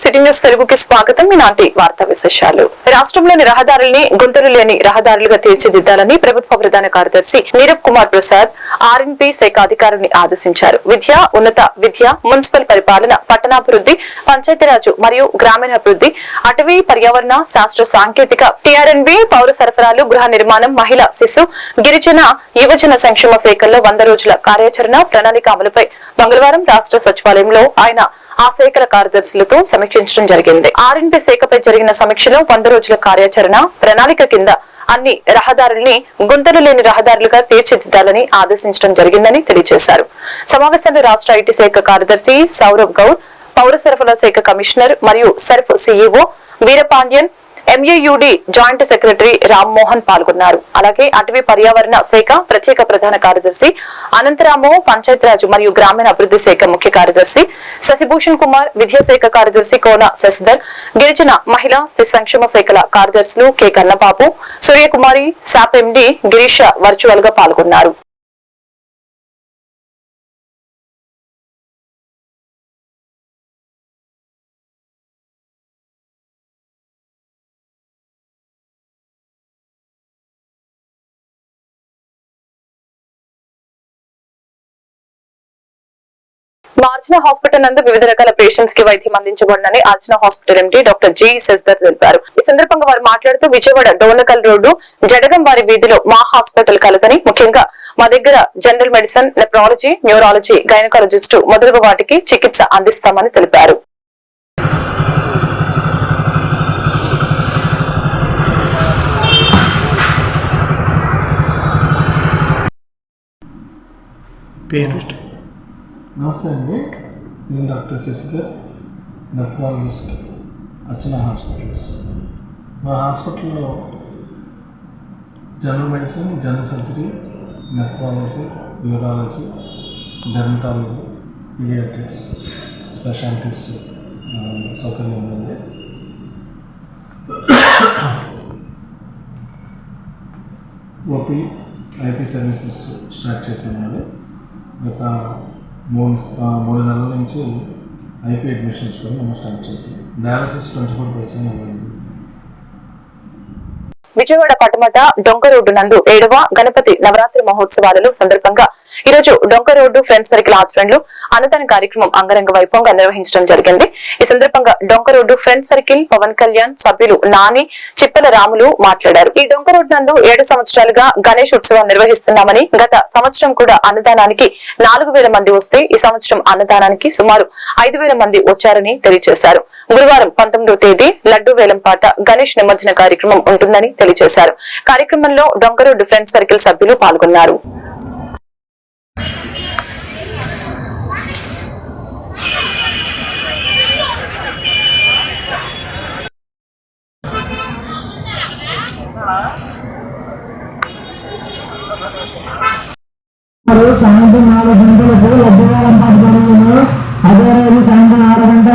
City news తెలుగుకి స్వాగతం. ఈనాటి వార్తా విశేషాలు. రాష్ట్రంలోని రహదారుల్ని గుంతలు లేని రహదారులుగా తీర్చిదిద్దాలని ప్రభుత్వ ప్రధాన కార్యదర్శి నీరబ్ కుమార్ ప్రసాద్ ఆర్ఎన్పి శాఖ అధికారుల్ని ఆదేశించారు. విద్య ఉన్నత విద్య మున్సిపల్ పరిపాలన పట్టణాభివృద్ధి పంచాయతీరాజు మరియు గ్రామీణాభివృద్ధి అటవీ పర్యావరణ శాస్త్ర సాంకేతిక టిఆర్ఎన్బి పౌర సరఫరాలు గృహ నిర్మాణం మహిళా శిశు గిరిజన యువజన సంక్షేమ శాఖల్లో వంద రోజుల కార్యాచరణ ప్రణాళిక అమలుపై మంగళవారం రాష్ట్ర సచివాలయంలో ఆయన ఆ శాఖల కార్యదర్శులతో సమీక్షించడం జరిగింది. ఆర్ఎన్పి శాఖపై జరిగిన సమీక్షలో వంద రోజుల కార్యాచరణ ప్రణాళిక కింద అన్ని రహదారుల్ని గుంతలు లేని రహదారులుగా తీర్చిదిద్దాలని ఆదేశించడం జరిగిందని తెలియజేశారు. సమావేశంలో రాష్ట్ర ఐటీ శాఖ కార్యదర్శి సౌరవ్ గౌడ్ పౌర సరఫరాల శాఖ కమిషనర్ మరియు SERP CEO Veerapandian MAUD joint secretary Rammohan పాల్గొన్నారు. అలాగే అటవీ పర్యావరణ శాఖ ప్రత్యేక ప్రధాన కార్యదర్శి అనంతరాము పంచాయతీరాజ్ మరియు గ్రామీణ అభివృద్ధి శాఖ ముఖ్య కార్యదర్శి శశిభూషణ్ కుమార్ విద్యాశాఖ కార్యదర్శి కోన శశిధర్ గిరిజన మహిళా శిశు సంక్షేమ శాఖల కార్యదర్శులు K Kannababu Suryakumari SAAP MD Girisha వర్చువల్గా పాల్గొన్నారు. మార్చిన హాస్పిటల్ నందు వివిధ రకాల పేషెంట్స్కి వైద్యం అందించబడినని Archana hospital MD doctor G Sasidhar తెలిపారు. ఈ సందర్భంగా వారు మాట్లాడుతూ విజయవాడ డోనకల్ రోడ్డు జడగం వారి వీధిలో మా హాస్పిటల్ కలదని ముఖ్యంగా మా దగ్గర general medicine nephrology neurology gynaecologist మొదలగు వాటికి చికిత్స అందిస్తామని తెలిపారు. పేరెంట్ నమస్తే అండి. నేను doctor Sasidhar nephrologist Archana hospitals. మా హాస్పిటల్లో general medicine general surgery nephrology urology dermatology paediatrics specialities సౌకర్యం ఉంది. ఓపీ ఐపీ సర్వీసెస్ స్టార్ట్ చేసామండి గత మూడు మూడు నెలల నుంచి ఐపీ అడ్మిషన్స్ కూడా మనం స్టార్ట్ చేసాం డయాలసిస్ ట్వంటీ ఫోర్ పర్సెంట్ అవ్వండి విజయవాడ పట్టమట డొంక రోడ్డు నందు ఏడవ గణపతి నవరాత్రి మహోత్సవాలలో సందర్భంగా ఈ రోజు డొంక రోడ్డు ఫ్రెండ్స్ సర్కిల్ ఆధ్వర్యంలో అన్నదాన కార్యక్రమం అంగరంగ వైభవంగా నిర్వహించడం జరిగింది. ఈ సందర్భంగా డొంక road friends circle Pawan Kalyan సభ్యులు నాని చిప్పల రాములు మాట్లాడారు. ఈ డొంక రోడ్డు నందు ఏడు సంవత్సరాలుగా గణేష్ ఉత్సవం నిర్వహిస్తున్నామని గత సంవత్సరం కూడా అన్నదానానికి నాలుగు వేల మంది వస్తే ఈ సంవత్సరం అన్నదానానికి సుమారు ఐదు వేల మంది వచ్చారని తెలియజేశారు. గురువారం పంతొమ్మిదో తేదీ లడ్డు వేలంపాట గణేష్ నిమజ్జన కార్యక్రమం ఉంటుందని తెలియజేశారు. కార్యక్రమంలో డొంకరోడ్డు ఫ్రెండ్స్ సర్కిల్ సభ్యులు పాల్గొన్నారు. సాయంత్రం నాలుగు గంటలకు లభ్యవేలం పడుతున్నాను అదే రోజు సాయంత్రం ఆరు గంటల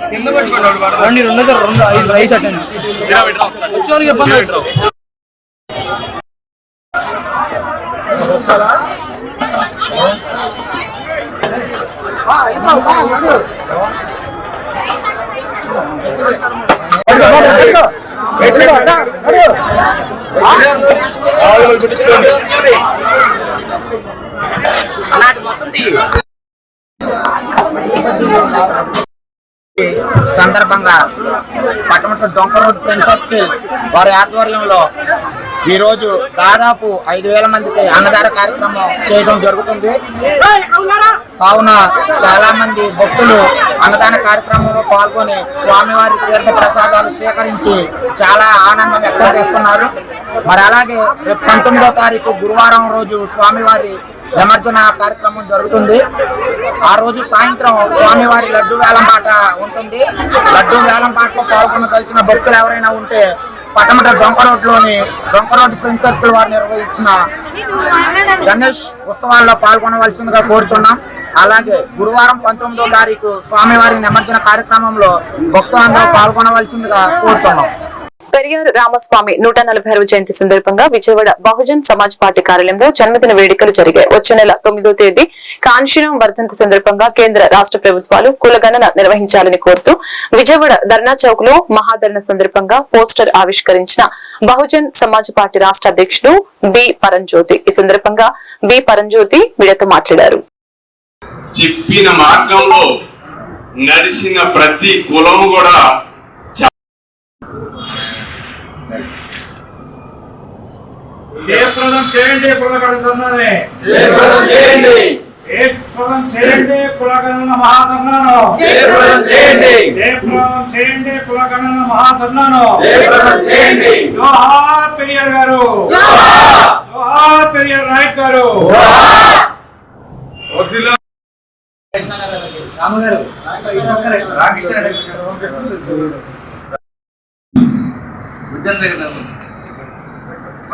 లైన్లో రండి రెండు. దగ్గర రెండు ఐదు రైస్ అటెండ్ వచ్చేవారికి సందర్భంగా పట్టమట్టు డొంక రోడ్ ఫ్రెండ్స్ వారి ఆధ్వర్యంలో ఈరోజు దాదాపు ఐదు వేల మందికి అన్నదాన కార్యక్రమం చేయడం జరుగుతుంది. కావున చాలా మంది భక్తులు అన్నదాన కార్యక్రమంలో పాల్గొని స్వామివారి తీర్థ ప్రసాదాలు స్వీకరించి చాలా ఆనందం వ్యక్తం చేస్తున్నారు. మరి అలాగే రేపు పంతొమ్మిదో తారీఖు గురువారం రోజు స్వామివారి నిమజ్జన కార్యక్రమం జరుగుతుంది. ఆ రోజు సాయంత్రం స్వామివారి లడ్డు వేలంపాట ఉంటుంది. లడ్డు వేలంపాటలో పాల్గొనదలిచిన భక్తులు ఎవరైనా ఉంటే పట్టమట డొంక రోడ్లోని డొంక రోడ్ ప్రిన్సిపల్ సర్కిల్ వారు నిర్వహించిన గణేష్ ఉత్సవాల్లో పాల్గొనవలసిందిగా కోరుచున్నాం. అలాగే గురువారం పంతొమ్మిదో తారీఖు స్వామివారి నిమజ్జన కార్యక్రమంలో భక్తులందరూ పాల్గొనవలసిందిగా కోరుచున్నాం. పెరియార్ రామస్వామి నూట నలభై ఆరవ జయంతి సందర్భంగా విజయవాడ బహుజన్ సమాజ్ పార్టీ కార్యాలయంలో జన్మదిన వేడుకలు జరిగాయి. వచ్చే నెల తొమ్మిదో తేదీ కాంశీరాం వర్ధంతి సందర్భంగా కేంద్ర రాష్ట్ర ప్రభుత్వాలు కులగణన నిర్వహించాలని కోరుతూ విజయవాడ ధర్నా చౌక్లో మహాధరణ సందర్భంగా పోస్టర్ ఆవిష్కరించిన బహుజన్ సమాజ్ పార్టీ రాష్ట్ర అధ్యక్షుడు బి పరంజ్యోతి. ఈ సందర్భంగా బి పరంజ్యోతి మీడియాతో మాట్లాడారు. చెప్పిన మార్గంలో నడిచిన ప్రతి కులం కూడా జయప్రదం చేయండి కులగణనాన్ని జయప్రదం చేయండి. జయప్రదం చేయండి కులగణన మహాధర్నాను జయప్రదం చేయండి. జయప్రదం చేయండి కులగణన మహాధర్నాను జయప్రదం చేయండి. జోహార్ పెరియార్ గారు. జోహార్. పెరియార్ నాయక్ గారు.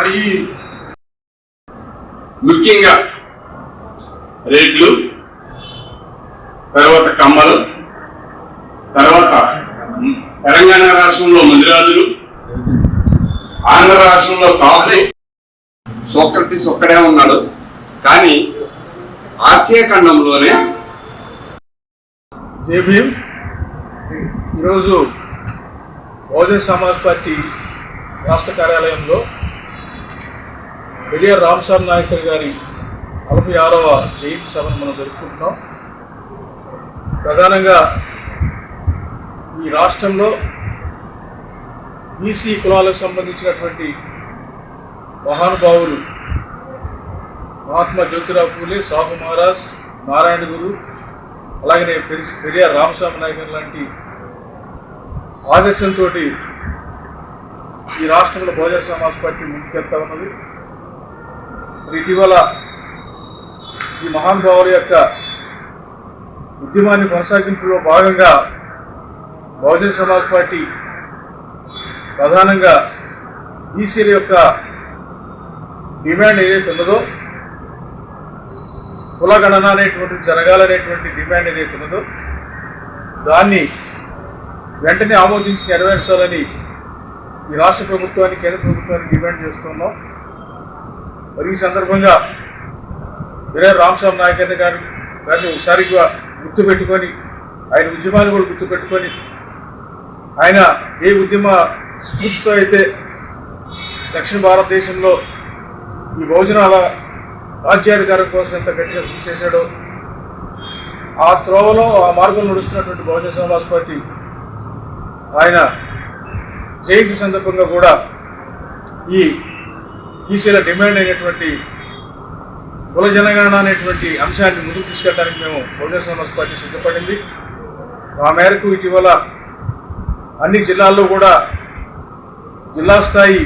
మరి ముఖ్యంగా రేట్లు తర్వాత కమ్మలు తర్వాత తెలంగాణ రాష్ట్రంలో మందిరాజులు ఆంధ్ర రాష్ట్రంలో కాపులు సోక్రటీస్ ఒక్కడే ఉన్నాడు. కానీ ఆసియా ఖండంలోనే జేబీఎం. ఈరోజు బహుజన సమాజ్ పార్టీ రాష్ట్ర కార్యాలయంలో పెరియార్ రామసార్ నాయకర్ గారి నలభై ఆరవ జయంతి సభను మనం జరుపుకుంటున్నాం. ప్రధానంగా ఈ రాష్ట్రంలో బీసీ కులాలకు సంబంధించినటువంటి మహానుభావులు మహాత్మా జ్యోతిరావు పూలే సాహు మహారాజ్ నారాయణ గురు అలాగనే పెరి- పెరియార్ రామస్వామి నాయకర్ లాంటి ఆదర్శంతో ఈ రాష్ట్రంలో బహుజన సమాజ్ పార్టీ ముందుకెళ్తా ఉన్నది. ఇటీవల ఈ మహానుభావుల యొక్క ఉద్యమాన్ని కొనసాగింపులో భాగంగా బహుజన సమాజ్ పార్టీ ప్రధానంగా బీసీల యొక్క డిమాండ్ ఏదైతే ఉన్నదో కులగణన అనేటువంటి జరగాలనేటువంటి డిమాండ్ ఏదైతే ఉన్నదో దాన్ని వెంటనే ఆమోదించి నెరవేర్చాలని ఈ రాష్ట్ర ప్రభుత్వానికి కేంద్ర ప్రభుత్వానికి డిమాండ్ చేస్తున్నాం. మరి ఈ సందర్భంగా వీరే రామస్వామి నాయకర్ని గారి గారిని ఒకసారిగా గుర్తుపెట్టుకొని ఆయన ఉద్యమాన్ని కూడా గుర్తుపెట్టుకొని ఆయన ఏ ఉద్యమ స్ఫూర్తితో అయితే దక్షిణ భారతదేశంలో ఈ భోజనాల రాజ్యాధికారం కోసం ఎంత గట్టిగా కృషి చేశాడో ఆ త్రోవలో ఆ మార్గంలో నడుస్తున్నటువంటి బహుజన సమాజ్ పార్టీ ఆయన జయంతి సందర్భంగా కూడా ఈ బీసీల డిమాండ్ అయినటువంటి కుల జనగణన అనేటువంటి అంశాన్ని ముందుకు తీసుకెళ్ళడానికి మేము బహుజన సమాజ్ పార్టీ సిద్ధపడింది. ఆ మేరకు ఇటీవల అన్ని జిల్లాల్లో కూడా జిల్లా స్థాయి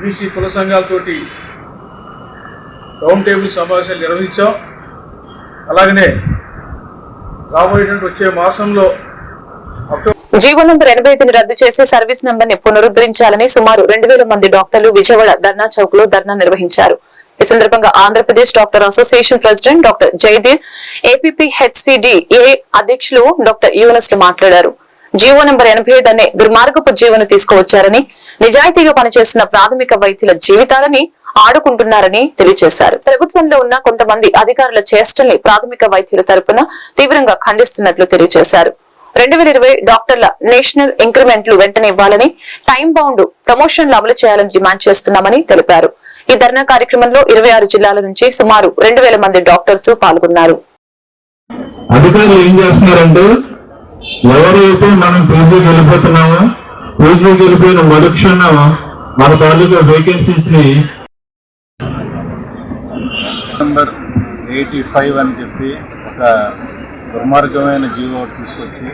బీసీ కుల సంఘాలతోటి రౌండ్ టేబుల్ సమావేశాలు నిర్వహించాం. అలాగనే రాబోయేటువంటి వచ్చే మాసంలో జీవో నంబర్ ఎనభై ఐదుని రద్దు చేసి సర్వీస్ నంబర్ని పునరుద్ధరించాలని సుమారు రెండు వేల మంది డాక్టర్లు విజయవాడ ధర్నా చౌక్లో ధర్నా నిర్వహించారు. ఈ సందర్భంగా Andhra Pradesh doctor association president doctor Jayadheer APP HCD A అధ్యక్షులు డాక్టర్ యూనస్లు మాట్లాడారు. జీవో నంబర్ ఎనభై ఐదు అనే దుర్మార్గపు జీవను తీసుకువచ్చారని నిజాయితీగా పనిచేస్తున్న ప్రాథమిక వైద్యుల జీవితాలని ఆడుకుంటున్నారని తెలియజేశారు. ప్రభుత్వంలో ఉన్న కొంతమంది అధికారుల చేష్టల్ని ప్రాథమిక వైద్యుల తరపున తీవ్రంగా ఖండిస్తున్నట్లు తెలియజేశారు. రెండు వేల ఇరవై డాక్టర్ల నేషనల్ ఇంక్రిమెంట్లు వెంటనే ఇవ్వాలని టైం బౌండ్ ప్రమోషన్లు అమలు చేయాలని డిమాండ్ చేస్తున్నామని తెలిపారు. ఈ ధర్నా కార్యక్రమంలో ఇరవై ఆరు జిల్లాల నుంచి సుమారు రెండు వేల మంది డాక్టర్స్ పాల్గొన్నారు. అధికారులు ఏం చేస్తున్నారంటే ఎవరైతే మనం పీజీకి వెళ్ళిపోతున్నామో పీజీకి వెళ్ళిపోయిన మరుక్షణం మన తాలూకా వేకెన్సీస్ని నంబర్ ఎయిటీ ఫైవ్ అని చెప్పి ఒక దుర్మార్గమైన జీవో తీసుకొచ్చి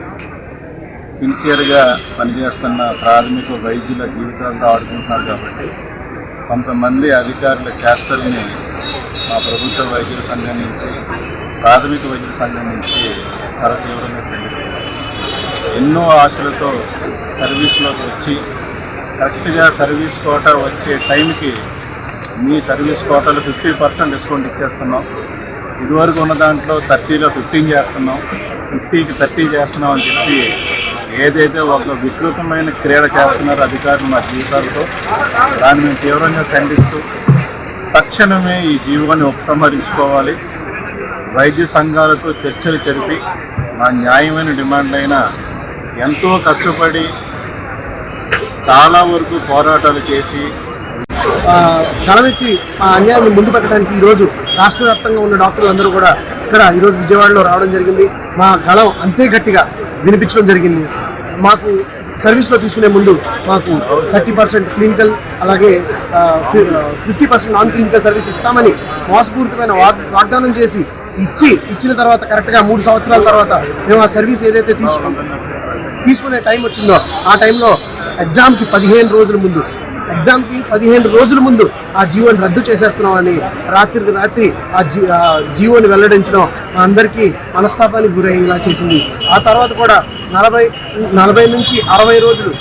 సిన్సియర్గా పనిచేస్తున్న ప్రాథమిక వైద్యుల జీవితాలతో ఆడుకుంటున్నారు కాబట్టి కొంతమంది అధికారుల చేష్టల్ని మా ప్రభుత్వ వైద్యుల సంఘం నుంచి ప్రాథమిక వైద్యుల సంఘం నుంచి చాలా తీవ్రంగా ఖండిస్తున్నారు. ఎన్నో ఆశలతో సర్వీస్లోకి వచ్చి కరెక్ట్గా సర్వీస్ కోటా వచ్చే టైంకి మీ సర్వీస్ కోటాలో ఫిఫ్టీ పర్సెంట్ డిస్కౌంట్ ఇచ్చేస్తున్నాం. ఇదివరకు ఉన్న దాంట్లో థర్టీలో ఫిఫ్టీన్ చేస్తున్నాం ఫిఫ్టీకి థర్టీ చేస్తున్నాం అని చెప్పి ఏదైతే ఒక వికృతమైన క్రీడ చేస్తున్నారో అధికారులు మా జీవితాలతో దాన్ని మేము తీవ్రంగా ఖండిస్తూ తక్షణమే ఈ జీవాన్ని ఉపసంహరించుకోవాలి. వైద్య సంఘాలతో చర్చలు జరిపి మా న్యాయమైన డిమాండ్లైన ఎంతో కష్టపడి చాలా వరకు పోరాటాలు చేసి గళమెత్తి ఆ అన్యాయాన్ని ముందు పెట్టడానికి ఈరోజు రాష్ట్ర వ్యాప్తంగా ఉన్న డాక్టర్లు అందరూ కూడా ఇక్కడ ఈరోజు విజయవాడలో రావడం జరిగింది. మా గళం అంతే గట్టిగా వినిపించడం జరిగింది. మాకు సర్వీస్లో తీసుకునే ముందు మాకు థర్టీ పర్సెంట్ క్లినికల్ అలాగే fifty percent non clinical service ఇస్తామని మోసపూరితమైన వాగ్ వాగ్దానం చేసి ఇచ్చి ఇచ్చిన తర్వాత కరెక్ట్గా మూడు సంవత్సరాల తర్వాత మేము ఆ సర్వీస్ ఏదైతే తీసుకున్నాం తీసుకునే టైం వచ్చిందో ఆ టైంలో ఎగ్జామ్కి పదిహేను రోజుల ముందు ఎగ్జామ్కి పదిహేను రోజుల ముందు ఆ జీవోని రద్దు చేసేస్తున్నామని రాత్రికి రాత్రి ఆ జీ ఆ జీవోని వెల్లడించడం అందరికీ మనస్తాపానికి గురయ్యేలా చేసింది. ఆ తర్వాత కూడా నలభై నలభై నుంచి అరవై రోజులు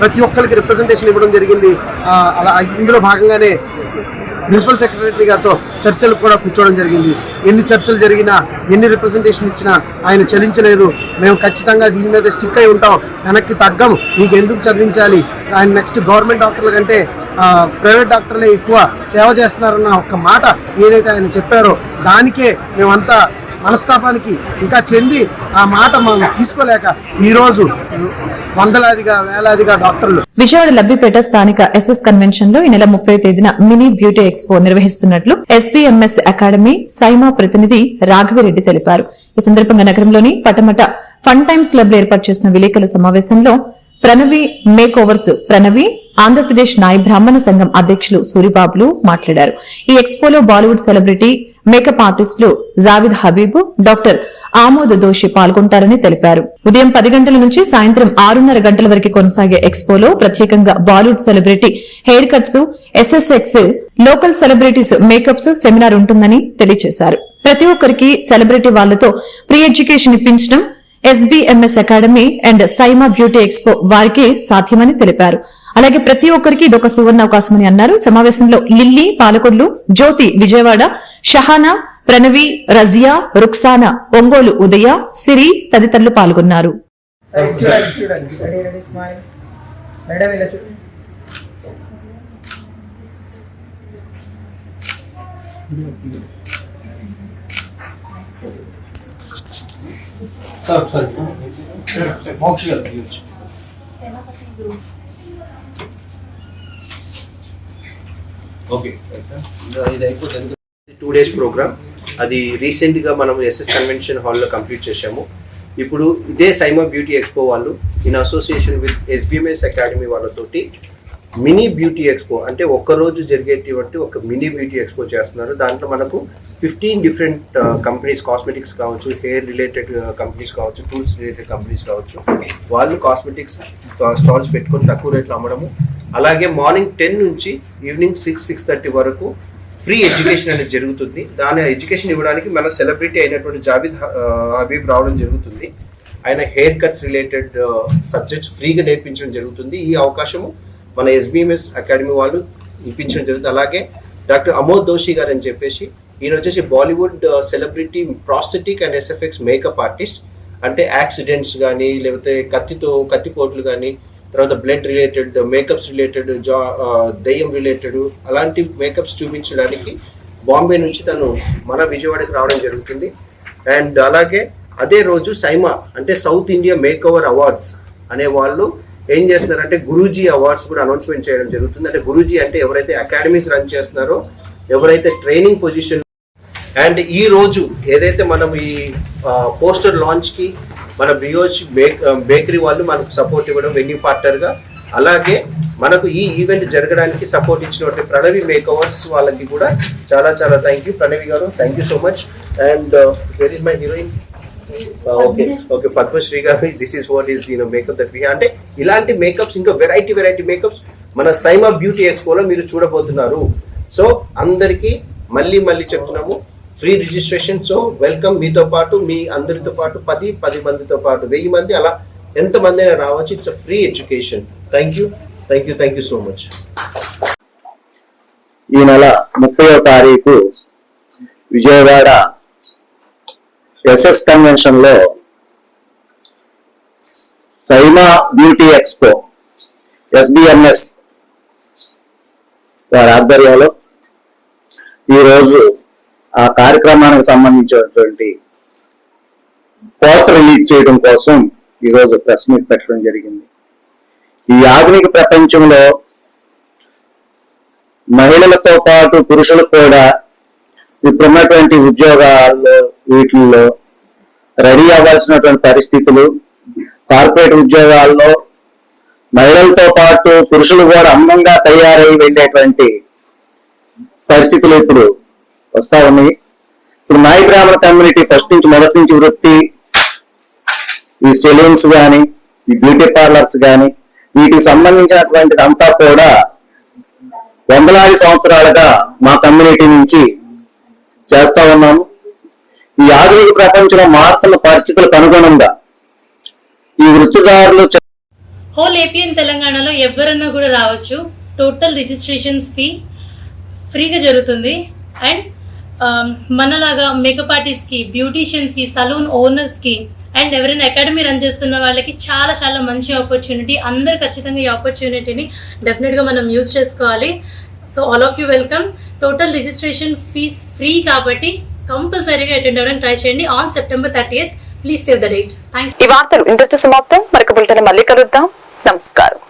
ప్రతి ఒక్కరికి రిప్రజెంటేషన్ ఇవ్వడం జరిగింది. అలా ఇందులో భాగంగానే ప్రిన్సిపల్ సెక్రటరీ గారితో చర్చలు కూడా కూర్చోవడం జరిగింది. ఎన్ని చర్చలు జరిగినా ఎన్ని రిప్రజెంటేషన్ ఇచ్చినా ఆయన చలించలేదు. మేము ఖచ్చితంగా దీని మీద స్టిక్ అయి ఉంటాం. వెనక్కి తగ్గం. మీకు ఎందుకు చదివించాలి? ఆయన నెక్స్ట్ గవర్నమెంట్ డాక్టర్ల కంటే ప్రైవేట్ డాక్టర్లే ఎక్కువ సేవ చేస్తున్నారన్న ఒక మాట ఏదైతే ఆయన చెప్పారో దానికే మేమంతా మనస్తాపానికి ఇంకా చెంది ఆ మాట మనం తీసుకోలేక ఈరోజు వందలాదిగా వేలాదిగా డాక్టర్లు. విజయవాడ లబ్బిపేట స్థానిక ఎస్ఎస్ కన్వెన్షన్లో ఈ నెల ముప్పై తేదీన మినీ బ్యూటీ ఎక్స్పో నిర్వహిస్తున్నట్లు ఎస్పీఎంఎస్ అకాడమీ సైమా ప్రతినిధి రాఘవిరెడ్డి తెలిపారు. ఈ సందర్భంగా నగరంలోని పటమట ఫన్ టైమ్స్ క్లబ్లో ఏర్పాటు చేసిన విలేకరుల సమావేశంలో ప్రణవి మేక్ ఓవర్స్ ప్రణవి ఆంధ్రప్రదేశ్ నాయ బ్రాహ్మణ సంఘం అధ్యక్షులు సూరిబాబులు మాట్లాడారు. ఈ ఎక్స్పోలో బాలీవుడ్ సెలబ్రిటీ మేకప్ ఆర్టిస్టులు జావిద్ హబీబు డాక్టర్ ఆమోద్ దోషి పాల్గొంటారని తెలిపారు. ఉదయం పది గంటల నుంచి సాయంత్రం ఆరున్నర గంటల వరకు కొనసాగే ఎక్స్పోలో ప్రత్యేకంగా Bollywood celebrity haircuts SSX local celebrities makeups seminar ఉంటుందని తెలియజేశారు. ప్రతి ఒక్కరికి సెలబ్రిటీ వాళ్ళతో ప్రీ ఎడ్యుకేషన్ ఇప్పించడం SBMS academy and Saima beauty expo వారికి సాధ్యమని తెలిపారు. అలాగే ప్రతి ఒక్కరికి ఇదొక సువర్ణ అవకాశమని అన్నారు. సమావేశంలో లిల్లీ పాలకొల్లు జ్యోతి విజయవాడ షహానా ప్రణవి రజియా రుక్సానా ఒంగోలు ఉదయ సిరి తదితరులు పాల్గొన్నారు. సార్ సార్ మోక్ష గారు ఓకే ఇది అయిపోతుంది. టూ డేస్ ప్రోగ్రామ్ అది రీసెంట్గా మనం ఎస్ఎస్ కన్వెన్షన్ హాల్లో కంప్లీట్ చేశాము. ఇప్పుడు ఇదే సైమా బ్యూటీ ఎక్స్పో వాళ్ళు in association with SBMS academy వాళ్ళతోటి మినీ బ్యూటీ ఎక్స్పో అంటే ఒక్కరోజు జరిగేటువంటి ఒక మినీ బ్యూటీ ఎక్స్పో చేస్తున్నారు. దాంట్లో మనకు ఫిఫ్టీన్ డిఫరెంట్ కంపెనీస్ కాస్మెటిక్స్ కావచ్చు హెయిర్ రిలేటెడ్ కంపెనీస్ కావచ్చు టూల్స్ రిలేటెడ్ కంపెనీస్ కావచ్చు. వాళ్ళు కాస్మెటిక్స్ స్టాల్స్ uh, పెట్టుకొని తక్కువ రేట్లో అమ్మడము అలాగే మార్నింగ్ టెన్ నుంచి ఈవినింగ్ సిక్స్ సిక్స్ థర్టీ వరకు ఫ్రీ ఎడ్యుకేషన్ అనేది జరుగుతుంది. దాని ఎడ్యుకేషన్ ఇవ్వడానికి మన సెలబ్రిటీ అయినటువంటి జాబిద్ హబీబ్ రావడం జరుగుతుంది. ఆయన హెయిర్ కట్స్ రిలేటెడ్ సబ్జెక్ట్స్ ఫ్రీగా నేర్పించడం జరుగుతుంది. ఈ అవకాశము మన ఎస్బిఎంఎస్ అకాడమీ వాళ్ళు ఇప్పించడం జరుగుతుంది. అలాగే డాక్టర్ అమోద్ దోషి గారు అని చెప్పేసి ఈయన వచ్చేసి Bollywood celebrity prosthetic and SFX makeup artist. అంటే యాక్సిడెంట్స్ కానీ లేకపోతే కత్తితో కత్తిపోట్లు కానీ తర్వాత బ్లడ్ రిలేటెడ్ మేకప్స్ రిలేటెడ్ జా దయ్యం దెయ్యం రిలేటెడ్ అలాంటి మేకప్స్ చూపించడానికి బాంబే నుంచి తను మన విజయవాడకి రావడం జరుగుతుంది. అండ్ అలాగే అదే రోజు సైమా అంటే సౌత్ ఇండియా మేకవర్ అవార్డ్స్ అనే వాళ్ళు ఏం చేస్తున్నారంటే గురూజీ అవార్డ్స్ కూడా అనౌన్స్మెంట్ చేయడం జరుగుతుంది. అంటే గురూజీ అంటే ఎవరైతే అకాడమీస్ రన్ చేస్తున్నారో ఎవరైతే ట్రైనింగ్ పొజిషన్ అండ్ ఈ రోజు ఏదైతే మనం ఈ పోస్టర్ లాంచ్కి మన బ్రియోజ్ బేక్ బేకరీ వాళ్ళు మనకు సపోర్ట్ ఇవ్వడం వెన్యూ పార్ట్నర్గా అలాగే మనకు ఈ ఈవెంట్ జరగడానికి సపోర్ట్ ఇచ్చినటువంటి ప్రణవి మేకవర్స్ వాళ్ళకి కూడా చాలా చాలా thank you Pranavi garu thank you so much and where is my heroine okay okay Padmashree garu this is what is దీని మేకప్ దట్ అంటే ఇలాంటి మేకప్స్ ఇంకా వెరైటీ వెరైటీ మేకప్స్ మన సైమా బ్యూటీ ఎక్స్పోలో మీరు చూడబోతున్నారు. సో అందరికీ మళ్ళీ మళ్ళీ చెప్తున్నాము. ఫ్రీ రిజిస్ట్రేషన్ సో వెల్కమ్ మీతో పాటు మీ అందరితో పాటు పది పది మందితో పాటు వెయ్యి మంది అలా ఎంత మంది అయినా రావచ్చు it's free education thank you thank you thank you so much ఈ నెల ముప్పయో తారీఖు విజయవాడ ఎస్ఎస్ కన్వెన్షన్లో సైమా బ్యూటీ ఎక్స్పో ఎస్బిఎంఎస్ వారి ఆధ్వర్యంలో ఈరోజు ఆ కార్యక్రమానికి సంబంధించినటువంటి పోస్టర్ రిలీజ్ చేయడం కోసం ఈరోజు ప్రెస్ మీట్ పెట్టడం జరిగింది. ఈ ఆధునిక ప్రపంచంలో మహిళలతో పాటు పురుషులు కూడా ఇప్పుడున్నటువంటి ఉద్యోగాల్లో వీటిల్లో రెడీ అవ్వాల్సినటువంటి పరిస్థితులు కార్పొరేట్ ఉద్యోగాల్లో మహిళలతో పాటు పురుషులు కూడా అందంగా తయారై వెళ్ళేటువంటి పరిస్థితులు ఇప్పుడు వస్తా ఉన్నాయి. ఇప్పుడు నాయ బ్రాహ్మణ కమ్యూనిటీ ఫస్ట్ నుంచి మొదటి నుంచి వృత్తి ఈ సెలూన్స్ కానీ ఈ బ్యూటీ పార్లర్స్ కానీ వీటికి సంబంధించినటువంటిది అంతా కూడా వందలాది సంవత్సరాలుగా మా కమ్యూనిటీ నుంచి చేస్తా ఉన్నాము. ఈ ఆధునిక ప్రపంచంలో మారుతున్న పరిస్థితులకు అనుగుణంగా ఈ వృత్తిదారులు హోల్ ఏపీఎన్ తెలంగాణలో ఎవరన్నా కూడా రావచ్చు. టోటల్ రిజిస్ట్రేషన్స్ ఫీ ఫ్రీగా జరుగుతుంది. అండ్ Um, మనలాగా మేకప్ ఆర్టిస్ట్కి బ్యూటీషియన్స్కి సలూన్ ఓనర్స్కి అండ్ ఎవరైనా అకాడమీ రన్ చేస్తున్న వాళ్ళకి చాలా చాలా మంచి ఆపర్చునిటీ. అందరు ఖచ్చితంగా ఈ ఆపర్చునిటీని డెఫినెట్గా మనం యూజ్ చేసుకోవాలి. So all of you welcome. Total registration fee free కాబట్టి కంపల్సరీగా అటెండ్ అవ్వడానికి ట్రై చేయండి. On September thirty please save the date thank ఈ వార్తలు ఇంతటితో సమాప్తం. మరొక బులెటిన్ మళ్ళీ కలుద్దాం. నమస్కారం.